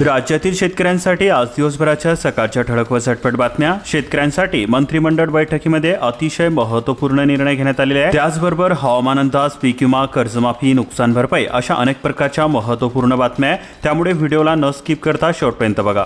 राज्यातील शेतकऱ्यांसाठी आज दिवसभराच्या सकाळच्या ठळक व झटपट बातम्या. शेतकऱ्यांसाठी मंत्रिमंडळ बैठकीमध्ये अतिशय महत्त्वपूर्ण निर्णय घेण्यात आलेले आहे त्याचबरोबर हवामान अंदाज पीक विमा कर्जमाफी नुकसान भरपाई अशा अनेक प्रकारच्या महत्त्वपूर्ण बातम्या आहेत. त्यामुळे व्हिडिओला न स्किप करता शेवटपर्यंत बघा.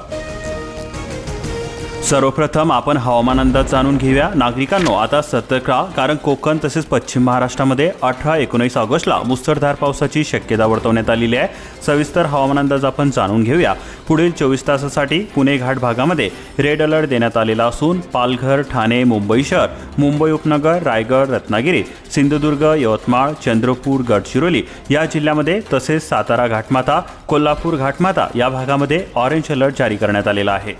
सर्वप्रथम आपण हवामान अंदाज जाणून घेऊया. नागरिकांनो आता सतर्क राहा कारण कोकण तसेच पश्चिम महाराष्ट्रामध्ये अठरा एकोणीस ऑगस्टला मुसळधार पावसाची शक्यता वर्तवण्यात आलेली आहे. सविस्तर हवामान अंदाज आपण जाणून घेऊया. पुढील चोवीस तासासाठी पुणे घाट भागामध्ये रेड अलर्ट देण्यात आलेला असून पालघर ठाणे मुंबई शहर मुंबई उपनगर रायगड रत्नागिरी सिंधुदुर्ग यवतमाळ चंद्रपूर गडचिरोली या जिल्ह्यामध्ये तसेच सातारा घाटमाता कोल्हापूर घाटमाता या भागामध्ये ऑरेंज अलर्ट जारी करण्यात आलेला आहे.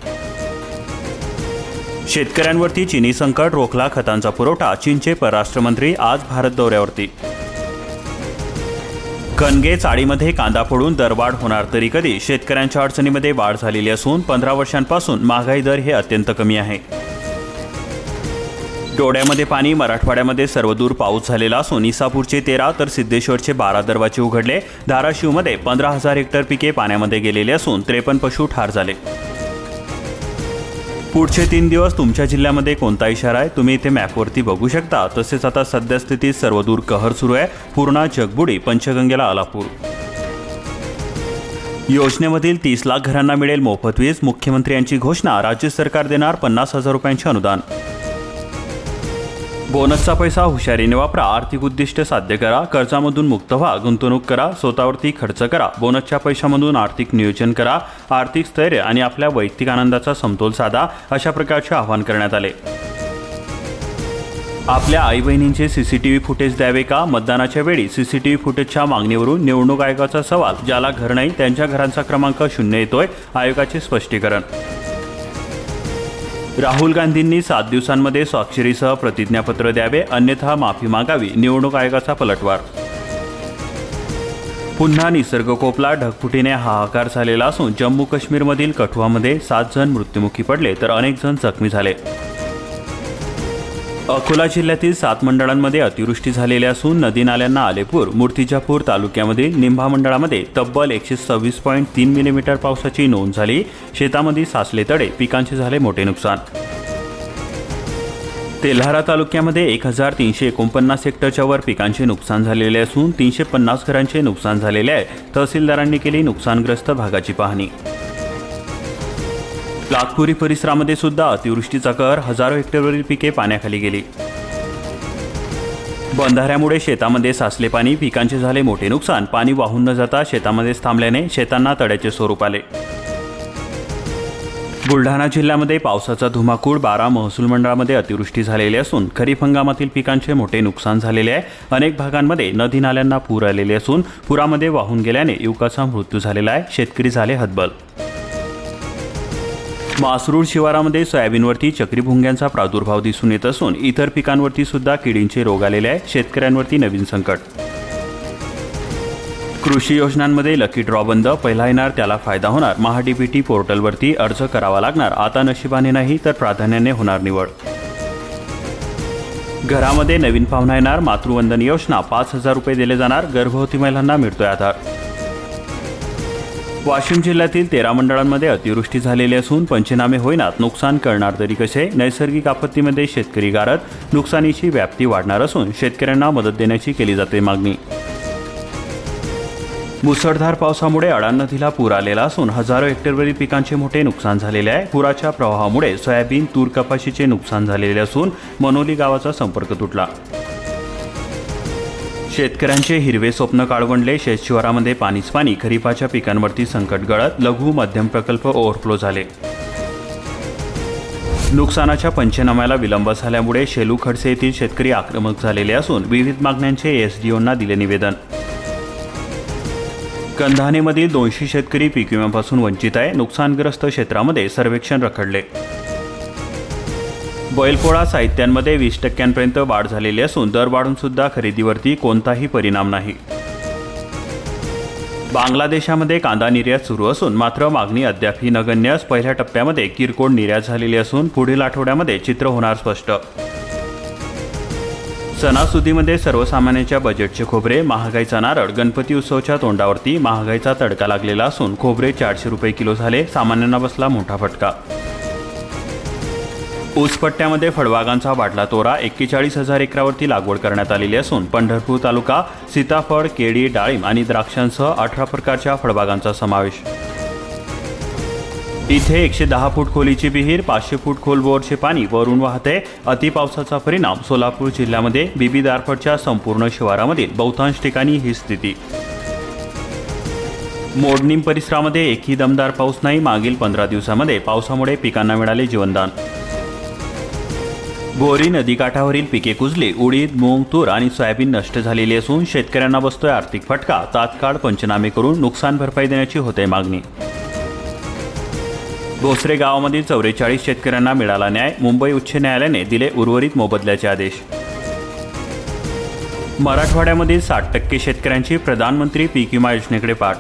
शेतकऱ्यांवरती चिनी संकट रोखला खतांचा पुरवठा चीनचे परराष्ट्र मंत्री आज भारत दौऱ्यावरती. कणगे चाळीमध्ये कांदा फोडून दरवाढ होणार तरी कधी? शेतकऱ्यांच्या अडचणीमध्ये वाढ झालेली असून पंधरा वर्षांपासून महागाई दर हे अत्यंत कमी आहे. डोळ्यामध्ये पाणी मराठवाड्यामध्ये सर्वदूर पाऊस झालेला असून इसापूरचे तेरा तर सिद्धेश्वरचे बारा दरवाजे उघडले. धाराशिवमध्ये पंधरा हजार हेक्टर पिके पाण्यामध्ये गेलेले असून त्रेपन्न पशु ठार झाले. पुढचे तीन दिवस तुमच्या जिल्ह्यामध्ये कोणता इशारा आहे तुम्ही इथे मॅपवरती बघू शकता. तसेच आता सद्यस्थितीत सर्वदूर कहर सुरू आहे. पूर्णा जगबुडी पंचगंगेला आलापूर योजनेमधील तीस लाख घरांना मिळेल मोफत वीज. मुख्यमंत्र्यांची घोषणा राज्य सरकार देणार पन्नास हजार रुपयांचे अनुदान. बोनसचा पैसा हुशारीने वापरा आर्थिक उद्दिष्ट साध्य करा कर्जामधून मुक्त व्हा गुंतवणूक करा स्वतःवरती खर्च करा बोनसच्या पैशामधून आर्थिक नियोजन करा आर्थिक स्थैर्य आणि आपल्या वैयक्तिक आनंदाचा समतोल साधा अशा प्रकारचे आवाहन करण्यात आले. आपल्या आई बहिणींचे सीसीटीव्ही फुटेज द्यावे का? मतदानाच्या वेळी सीसीटीव्ही फुटेजच्या मागणीवरून निवडणूक आयोगाचा सवाल ज्याला घर नाही त्यांच्या घरांचा क्रमांक शून्य येतोय आयोगाचे स्पष्टीकरण. राहुल गांधींनी सात दिवसांमध्ये स्वाक्षरीसह प्रतिज्ञापत्र द्यावे अन्यथा माफी मागावी. निवडणूक आयोगाचा पलटवार. पुन्हा निसर्ग कोपला ढगफुटीने हाहाकार झालेला असून जम्मू काश्मीरमधील कठुआमध्ये सात जण मृत्युमुखी पडले तर अनेक जण जखमी झाले. अकोला जिल्ह्यातील सात मंडळांमध्ये अतिवृष्टी झालेली असून नदी नाल्यांना आलेपूर मूर्तिजापूर तालुक्यामधील निंभा मंडळामध्ये तब्बल एकशे सव्वीस पॉईंट तीन मिलीमीटर पावसाची नोंद झाली. शेतामध्ये साचले तडे पिकांचे झाले मोठे नुकसान. तेल्हारा तालुक्यामध्ये एक हजार तीनशे एकोणपन्नास हेक्टरच्या वर पिकांचे नुकसान झालेले असून तीनशे पन्नास घरांचे नुकसान झालेले आहे. तहसीलदारांनी केली नुकसानग्रस्त भागाची पाहणी. लातपुरी परिसरामध्ये सुद्धा अतिवृष्टीचा कहर हजारो हेक्टरवरील पिके पाण्याखाली गेली. बंधाऱ्यामुळे शेतामध्ये साचले पाणी पिकांचे झाले मोठे नुकसान पाणी वाहून न जाता शेतामध्येच थांबल्याने शेतांना तड्याचे स्वरूप आले. बुलढाणा जिल्ह्यामध्ये पावसाचा धुमाकूळ बारा महसूल मंडळामध्ये अतिवृष्टी झालेली असून खरीप हंगामातील पिकांचे मोठे नुकसान झालेले आहे. अनेक भागांमध्ये नदी नाल्यांना पूर आलेले असून पुरामध्ये वाहून गेल्याने युवकाचा मृत्यू झालेला आहे. शेतकरी झाले हतबल मासरूळ शिवारामध्ये सोयाबीनवरती चक्रीभुंग्यांचा प्रादुर्भाव दिसून येत असून इतर पिकांवरती सुद्धा किडींचे रोग आलेले आहे शेतकऱ्यांवरती नवीन संकट. कृषी योजनांमध्ये लकी ड्रॉ बंद. पहिला येणार त्याला फायदा होणार. महाडीबीटी पोर्टलवरती अर्ज करावा लागणार. आता नशिबाने नाही तर प्राधान्याने होणार निवड. घरामध्ये नवीन पाहुणा येणार. मातृवंदन योजना. पाच हजार रुपये दिले जाणार. गर्भवती महिलांना मिळतोय आधार. वाशिम जिल्ह्यातील तेरा मंडळांमध्ये अतिवृष्टी झालेली असून पंचनामे होईनात नुकसान करणार तरी कसे? नैसर्गिक आपत्तीमध्ये शेतकरी गारत नुकसानीची व्याप्ती वाढणार असून शेतकऱ्यांना मदत देण्याची केली जाते मागणी. मुसळधार पावसामुळे अडाण नदीला पूर आलेला असून हजारो हेक्टरवरील पिकांचे मोठे नुकसान झालेले आहे. पुराच्या प्रवाहामुळे सोयाबीन तूर कपाशीचे नुकसान झालेले असून मनोली गावाचा संपर्क तुटला. शेतकऱ्यांचे हिरवे स्वप्न काळवंडले. शेतशिवारामध्ये पाणीच पाणी खरीपाच्या पिकांवरती संकट गळत लघु मध्यम प्रकल्प ओव्हरफ्लो झाले. नुकसानाच्या पंचनाम्याला विलंब झाल्यामुळे शेलू खडसे येथील शेतकरी आक्रमक झालेले असून विविध मागण्यांचे एसडीओंना दिले निवेदन. कंधानेमधील दोनशे शेतकरी पीक विम्यापासून वंचित आहे. नुकसानग्रस्त क्षेत्रामध्ये सर्वेक्षण रखडले. बैलपोळा साहित्यांमध्ये वीस टक्क्यांपर्यंत वाढ झालेली असून दर वाढूनसुद्धा खरेदीवरती कोणताही परिणाम नाही. बांगलादेशामध्ये कांदा निर्यात सुरू असून मात्र मागणी अद्यापही नगण्यास पहिल्या टप्प्यामध्ये किरकोळ निर्यात झालेली असून पुढील आठवड्यामध्ये चित्र होणार स्पष्ट. सणासुदीमध्ये सर्वसामान्यांच्या बजेटचे खोबरे महागाईचा नारळ गणपती उत्सवच्या तोंडावरती महागाईचा तडका लागलेला असून खोबरे चारशे रुपये किलो झाले सामान्यांना बसला मोठा फटका. ऊसपट्ट्यामध्ये फळबागांचा वाढला तोरा एक्केचाळीस हजार एकरावरती लागवड करण्यात आलेली असून पंढरपूर तालुका सीताफळ केळी डाळिंब आणि द्राक्षांसह अठरा प्रकारच्या फळबागांचा समावेश. इथे एकशे दहा फूट खोलीची विहीर पाचशे फूट खोल बोरचे पाणी वरून वाहते. अतिपावसाचा परिणाम सोलापूर जिल्ह्यामध्ये बीबी दारफटच्या संपूर्ण शिवारामधील बहुतांश ठिकाणी ही स्थिती. मोडणीम परिसरामध्ये एकही दमदार पाऊस नाही. मागील पंधरा दिवसामध्ये पावसामुळे पिकांना मिळाले जीवनदान. बोरी नदीकाठावरील पिके कुजली उडीद मूग तूर आणि सोयाबीन नष्ट झालेली असून शेतकऱ्यांना बसतोय आर्थिक फटका. तात्काळ पंचनामे करून नुकसान भरपाई देण्याची होते मागणी. भोसरे गावामधील चौवेचाळीस शेतकऱ्यांना मिळाला न्याय. मुंबई उच्च न्यायालयाने दिले उर्वरित मोबदल्याचे आदेश. मराठवाड्यामधील साठ टक्के शेतकऱ्यांची प्रधानमंत्री पीक विमा योजनेकडे पाठ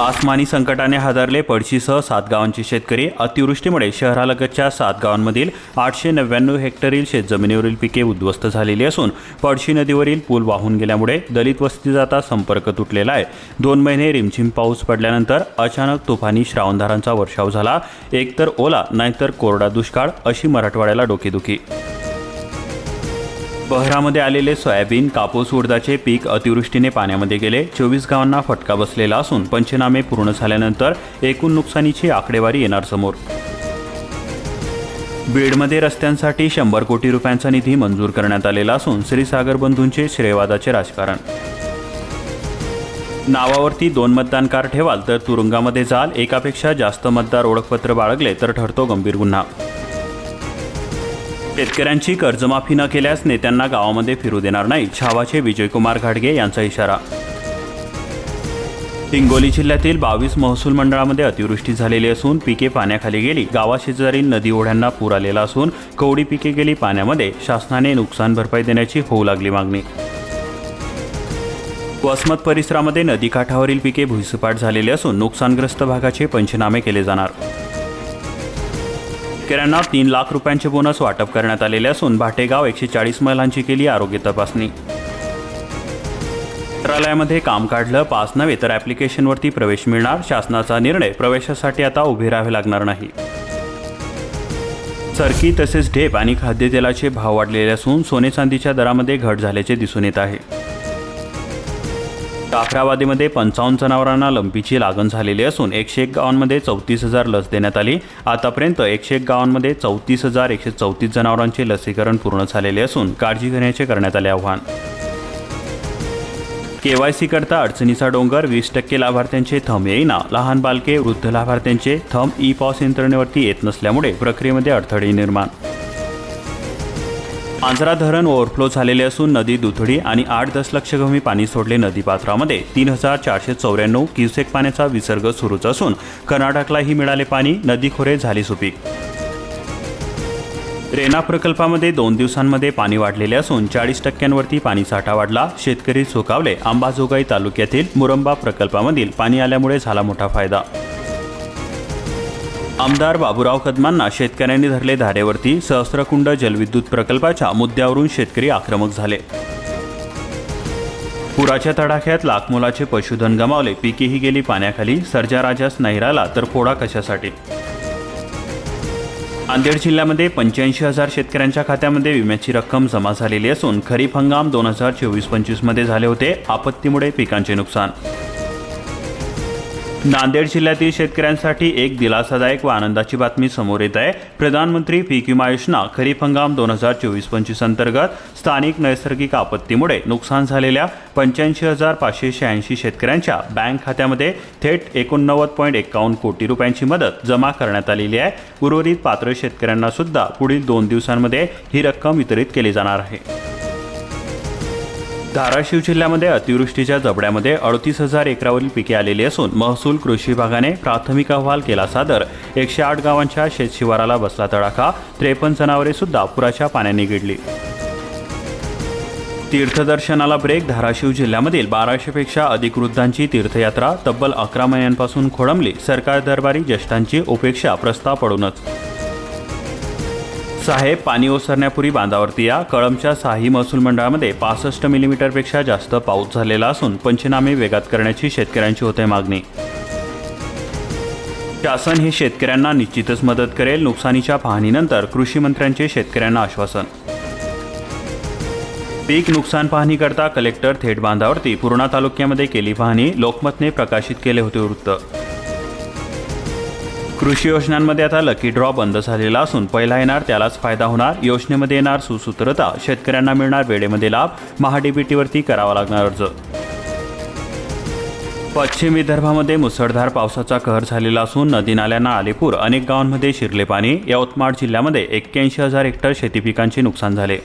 आसमानी संकटाने हादरले पडशीसह सात गावांचे शेतकरी. अतिवृष्टीमुळे शहरालगतच्या सात गावांमधील आठशे नव्याण्णव हेक्टरील शेतजमिनीवरील पिके उद्ध्वस्त झालेली असून पडशी नदीवरील पूल वाहून गेल्यामुळे दलित वस्तीजाता संपर्क तुटलेला आहे. दोन महिने रिमझिम पाऊस पडल्यानंतर अचानक तुफानी श्रावणधारांचा वर्षाव झाला. एकतर ओला नाहीतर कोरडा दुष्काळ अशी मराठवाड्याला डोकेदुखी. बहरामध्ये आलेले सोयाबीन कापूस उडदाचे पीक अतिवृष्टीने पाण्यामध्ये गेले. चोवीस गावांना फटका बसलेला असून पंचनामे पूर्ण झाल्यानंतर एकूण नुकसानीची आकडेवारी येणार समोर. बीडमध्ये रस्त्यांसाठी शंभर कोटी रुपयांचा निधी मंजूर करण्यात आलेला असून श्रीसागर बंधूंचे श्रेयवादाचे राजकारण. नावावरती दोन मतदान कार्ड ठेवाल तर तुरुंगामध्ये जाल एकापेक्षा जास्त मतदार ओळखपत्र बाळगले तर ठरतो गंभीर गुन्हा. शेतकऱ्यांची कर्जमाफी न केल्यास नेत्यांना गावामध्ये फिरू देणार नाही. छावाचे विजयकुमार घाडगे यांचा इशारा. हिंगोली जिल्ह्यातील बावीस महसूल मंडळामध्ये अतिवृष्टी झालेली असून पिके पाण्याखाली गेली. गावाशेजारील नदी ओढ्यांना पूर आलेला असून कवडी पिके गेली पाण्यामध्ये. शासनाने नुकसान भरपाई देण्याची होऊ लागली मागणी. वसमत परिसरामध्ये नदीकाठावरील पिके भुईसपाट झालेली असून नुकसानग्रस्त भागाचे पंचनामे केले जाणार. शेतकऱ्यांना तीन लाख रुपयांचे बोनस वाटप करण्यात आलेले असून भाटेगाव एकशे चाळीस महिलांची केली आरोग्य तपासणी. मंत्रालयामध्ये काम काढलं पास नव्हे तर ॲप्लिकेशनवरती प्रवेश मिळणार शासनाचा निर्णय प्रवेशासाठी आता उभे राहावे लागणार नाही. सरकी तसेच ढेप आणि खाद्यतेलाचे भाव वाढलेले असून सोने चांदीच्या दरामध्ये घट झाल्याचे दिसून येत आहे. जाफराबादीमध्ये पंचावन्न जनावरांना लंपीची लागण झालेली असून एकशे एक गावांमध्ये चौतीस हजार लस देण्यात आली. आतापर्यंत एकशे एक गावांमध्ये चौतीस हजार एकशे चौतीस जनावरांचे लसीकरण पूर्ण झालेले असून काळजी घेण्याचे करण्यात आले आवाहन. केवायसी करता अडचणीचा डोंगर वीस टक्के लाभार्थ्यांचे थंब येईना. लहान बालके वृद्ध लाभार्थ्यांचे थंब ई पॉस यंत्रणेवरती येत नसल्यामुळे प्रक्रियेमध्ये अडथळे निर्माण. आंजरा धरण ओव्हरफ्लो झालेले असून नदी दुथडी आणि आठ दशलक्ष गमी पाणी सोडले नदीपात्रामध्ये तीन हजार चारशे चौऱ्याण्णव क्युसेक पाण्याचा विसर्ग सुरूच असून कर्नाटकलाही मिळाले पाणी. नदी खोरे झाली सुपीक. रेना प्रकल्पामध्ये दोन दिवसांमध्ये पाणी वाढलेले असून चाळीस टक्क्यांवरती पाणीसाठा वाढला. शेतकरी सुकावले अंबाजोगाई तालुक्यातील मुरंबा प्रकल्पामधील पाणी आल्यामुळे झाला मोठा फायदा. आमदार बाबूराव कदमांना शेतकऱ्यांनी धरले धारेवरती सहस्रकुंड जलविद्युत प्रकल्पाच्या मुद्द्यावरून शेतकरी आक्रमक झाले. पुराच्या तडाख्यात लाखमोलाचे पशुधन गमावले पिकेही गेली पाण्याखाली सर्जा राजास तर फोडा कशासाठी? नांदेड जिल्ह्यामध्ये पंच्याऐंशी हजार शेतकऱ्यांच्या खात्यामध्ये विम्याची रक्कम जमा झालेली असून खरीप हंगाम दोन हजार चोवीस पंचवीसमध्ये झाले होते. आपत्तीमुळे पिकांचे नुकसान नांदेड जिल्ह्यातील शेतकऱ्यांसाठी एक दिलासादायक व आनंदाची बातमी समोर येत आहे. प्रधानमंत्री पीक विमा योजना खरीप हंगाम दोन हजार चोवीस पंचवीस अंतर्गत स्थानिक नैसर्गिक आपत्तीमुळे नुकसान झालेल्या पंच्याऐंशी हजार पाचशे शहाऐंशी शेतकऱ्यांच्या बँक खात्यामध्ये थेट एकोणनव्वद पॉईंट एकावन्न कोटी रुपयांची मदत जमा करण्यात आलेली आहे. उर्वरित पात्र शेतकऱ्यांना सुद्धा पुढील दोन दिवसांमध्ये ही रक्कम वितरित केली जाणार आहे. धाराशिव जिल्ह्यामध्ये अतिवृष्टीच्या जबड्यामध्ये अडतीस हजार एकरावरील पिके आलेली असून महसूल कृषी विभागाने प्राथमिक अहवाल केला सादर. एकशे आठ गावांच्या शेतशिवाराला बसला तडाखा. त्रेपन्न जनावरे सुद्धा पुराच्या पाण्याने गिडली. तीर्थदर्शनाला ब्रेक. धाराशिव जिल्ह्यामधील बाराशेपेक्षा अधिक वृद्धांची तीर्थयात्रा तब्बल अकरा महिन्यांपासून खोळंबली सरकार दरबारी ज्येष्ठांची उपेक्षा प्रस्ताव पडूनच. साहेब पाणी ओसरण्यापूर्वी बांधावरती या. कळमच्या साही महसूल मंडळामध्ये पासष्ट मिलीमीटरपेक्षा जास्त पाऊस झालेला असून पंचनामे वेगात करण्याची शेतकऱ्यांची होते मागणी. शासन हे शेतकऱ्यांना निश्चितच मदत करेल नुकसानीच्या पाहणीनंतर कृषी मंत्र्यांचे शेतकऱ्यांना आश्वासन. पीक नुकसान पाहणी करता कलेक्टर थेट बांधावरती पूर्णा तालुक्यामध्ये केली पाहणी लोकमतने प्रकाशित केले होते वृत्त. कृषी योजनांमध्ये आता लकी ड्रॉ बंद झालेला असून पहिला येणार त्यालाच फायदा होणार. योजनेमध्ये येणार सुसूत्रता शेतकऱ्यांना मिळणार वेळेमध्ये लाभ. महाडीबीटीवरती करावा लागणार अर्ज. पश्चिम विदर्भामध्ये मुसळधार पावसाचा कहर झालेला असून नदी नाल्यांना आलेपूर अनेक गावांमध्ये शिरले पाणी. यवतमाळ जिल्ह्यामध्ये एक्क्याऐंशी हजार हेक्टर शेती पिकांचे नुकसान झाले.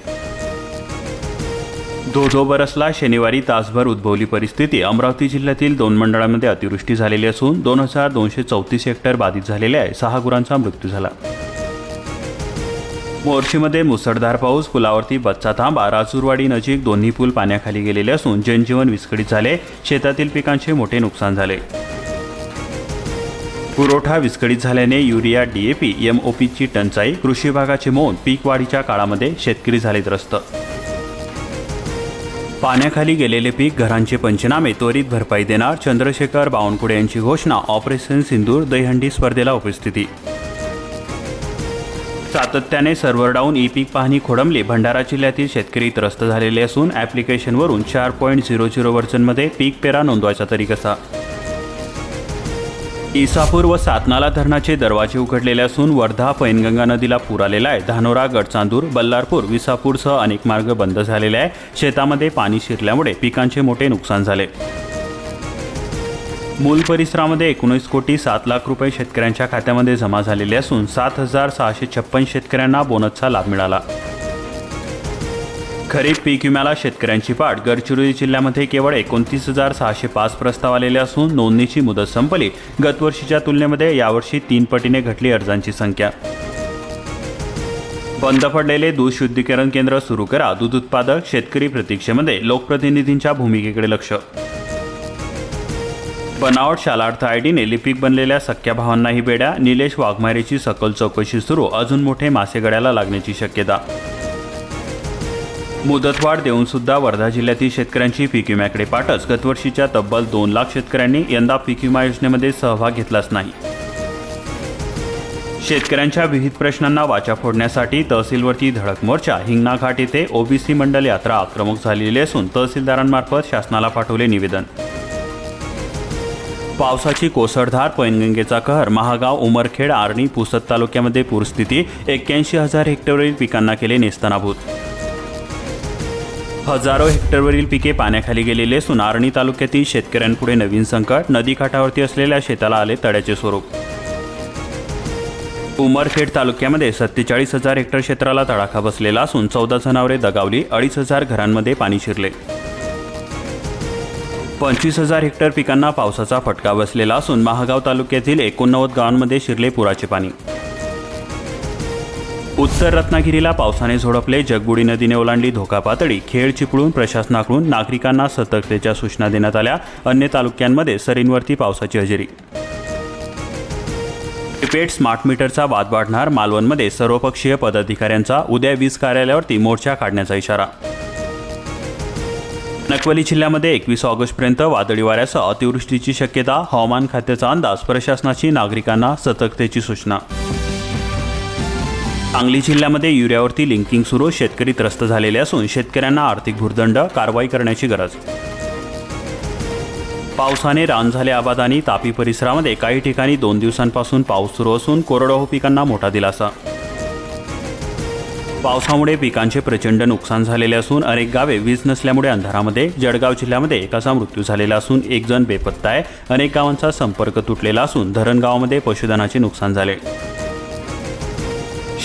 धो बरसला शनिवारी तासभर उद्भवली परिस्थिती अमरावती जिल्ह्यातील दोन मंडळांमध्ये अतिवृष्टी झालेली असून दोन हजार दोनशे चौतीस हेक्टर बाधित झालेले आहे. सहा गुरांचा मृत्यू झाला. मोर्शीमध्ये मुसळधार पाऊस पुलावरती बच्चा थांबा राजूरवाडी नजीक दोन्ही पूल पाण्याखाली गेलेले असून जनजीवन विस्कळीत झाले. शेतातील पिकांचे मोठे नुकसान झाले. पुरवठा विस्कळीत झाल्याने युरिया डीएपी एमओपीची टंचाई कृषी विभागाचे मौन पीक वाढीच्या काळामध्ये शेतकरी झाले त्रस्त. पाण्याखाली गेलेले पीक घरांचे पंचनामे त्वरित भरपाई देणार चंद्रशेखर बावनकुळे यांची घोषणा ऑपरेशन सिंदूर दहीहंडी स्पर्धेला उपस्थिती. सातत्याने सर्व्हर डाऊन ई पीक पाहणी खोडंबली. भंडारा जिल्ह्यातील शेतकरी त्रस्त झालेले असून ॲप्लिकेशनवरून चार पॉईंट झिरो झिरो वर्जनमध्ये पीक पेरा नोंदवायचा तरी कसा? इसापूर व सातनाला धरणाचे दरवाजे उघडलेले असून वर्धा पैनगंगा नदीला पूर आलेला आहे. धानोरा गडचांदूर बल्लारपूर विसापूरसह अनेक मार्ग बंद झालेले आहे. शेतामध्ये पाणी शिरल्यामुळे पिकांचे मोठे नुकसान झाले. मूल परिसरामध्ये एकोणीस कोटी सात लाख रुपये शेतकऱ्यांच्या खात्यामध्ये जमा झालेले असून सात हजार सहाशे छप्पन शेतकऱ्यांना बोनसचा लाभ मिळाला. खरीप पीक विम्याला शेतकऱ्यांची पाठ. गडचिरोली जिल्ह्यामध्ये केवळ एकोणतीस हजार सहाशे पाच प्रस्ताव आलेले असून नोंदणीची मुदत संपली. गतवर्षीच्या तुलनेमध्ये यावर्षी तीन पटीने घटली अर्जांची संख्या. बंद पडलेले दूध शुद्धीकरण केंद्र सुरू करा. दूध उत्पादक शेतकरी प्रतीक्षेमध्ये लोकप्रतिनिधींच्या भूमिकेकडे लक्ष. बनावट शालार्थ आयडीने लिपिक बनलेल्या सख्या भावांनाही बेड्या. निलेश वाघमारेची सखोल चौकशी सुरू. अजून मोठे मासेगड्याला लागण्याची शक्यता. मुदतवाढ देऊन सुद्धा वर्धा जिल्ह्यातील शेतकऱ्यांची पीक विम्याकडे पाठच. गतवर्षीच्या तब्बल दोन लाख शेतकऱ्यांनी यंदा पीक विमा योजनेमध्ये सहभाग घेतलाच नाही. शेतकऱ्यांच्या विविध प्रश्नांना वाचा फोडण्यासाठी तहसीलवरती धडक मोर्चा. हिंगणाघाट येथे ओबीसी मंडल यात्रा आक्रमक झालेली असून तहसीलदारांमार्फत शासनाला पाठवले निवेदन. पावसाची कोसळधार पैनगंगेचा कहर महागाव उमरखेड आर्णी पुसद तालुक्यामध्ये पूरस्थिती एक्क्याऐंशी हजार हेक्टरवरील पिकांना केले नेस्तनाभूत. हजारो हेक्टरवरील पिके पाण्याखाली गेलेले असून आर्णी तालुक्यातील शेतकऱ्यांपुढे नवीन संकट नदीकाठावरती असलेल्या शेताला आले तड्याचे स्वरूप. उमरखेड तालुक्यामध्ये सत्तेचाळीस हजार हेक्टर क्षेत्राला तडाखा बसलेला असून चौदा जनावरे दगावली अडीच हजार घरांमध्ये पाणी शिरले. पंचवीस हजार हेक्टर पिकांना पावसाचा फटका बसलेला असून महागाव तालुक्यातील एकोणनव्वद गावांमध्ये शिरले पुराचे पाणी. उत्तर रत्नागिरीला पावसाने झोडपले जगबुडी नदीने ओलांडली धोका पातळी खेळ चिपळून प्रशासनाकडून नागरिकांना सतर्कतेच्या सूचना देण्यात आल्या. अन्य तालुक्यांमध्ये सरींवरती पावसाची हजेरी. प्रीपेड स्मार्ट मीटरचा वाद वाढणार. मालवणमध्ये सर्वपक्षीय पदाधिकाऱ्यांचा उद्या वीज कार्यालयावरती मोर्चा काढण्याचा इशारा. नकवली जिल्ह्यामध्ये एकवीस ऑगस्टपर्यंत वादळी वाऱ्यासह अतिवृष्टीची शक्यता. हवामान खात्याचा अंदाज प्रशासनाची नागरिकांना सतर्कतेची सूचना. सांगली जिल्ह्यामध्ये युरियावरती लिंकिंग सुरू शेतकरी त्रस्त झालेले असून शेतकऱ्यांना आर्थिक भूर्दंड कारवाई करण्याची गरज. पावसाने रान झाले आबाद आणि तापी परिसरामध्ये काही ठिकाणी दोन दिवसांपासून पाऊस सुरू असून कोरडवाहू पिकांना मोठा दिलासा. पावसामुळे पिकांचे प्रचंड नुकसान झालेले असून अनेक गावे वीज नसल्यामुळे अंधारामध्ये जळगाव जिल्ह्यामध्ये एकाचा मृत्यू झालेला असून एक जण बेपत्ता आहे. अनेक गावांचा संपर्क तुटलेला असून धरणगावामध्ये पशुधनाचे नुकसान झाले.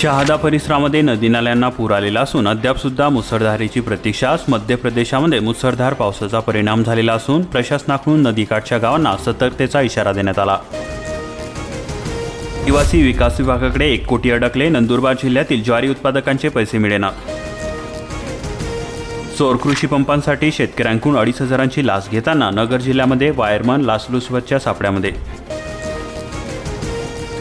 शहादा परिसरामध्ये नदी नाल्यांना पूर आलेला असून अद्याप सुद्धा मुसळधारेची प्रतीक्षाच मध्य प्रदेशामध्ये मुसळधार पावसाचा परिणाम झालेला असून प्रशासनाकडून नदीकाठच्या गावांना सतर्कतेचा इशारा देण्यात आला. आदिवासी विकास विभागाकडे एक कोटी अडकले नंदुरबार जिल्ह्यातील ज्वारी उत्पादकांचे पैसे मिळेना. सौर कृषी पंपांसाठी शेतकऱ्यांकडून अडीच हजारांची लाच घेताना नगर जिल्ह्यामध्ये वायरमन लाचलुचपतच्या सापड्यामध्ये.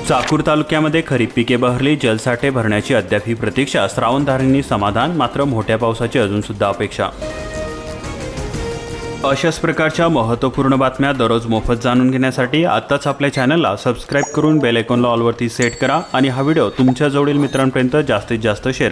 चाकूर तालुक्यामध्ये खरीप पिके बहरली जलसाठे भरण्याची अद्याप ही प्रतीक्षा श्रावणधारींनी समाधान मात्र मोठ्या पावसाची अजून सुद्धा अपेक्षा. अशाच प्रकारच्या महत्त्वपूर्ण बातम्या दररोज मोफत जाणून घेण्यासाठी आत्ताच आपल्या चॅनलला सबस्क्राईब करून बेल आयकॉनला ऑलवरती सेट करा आणि हा व्हिडिओ तुमच्या जवळील मित्रांपर्यंत जास्तीत जास्त शेअर करा.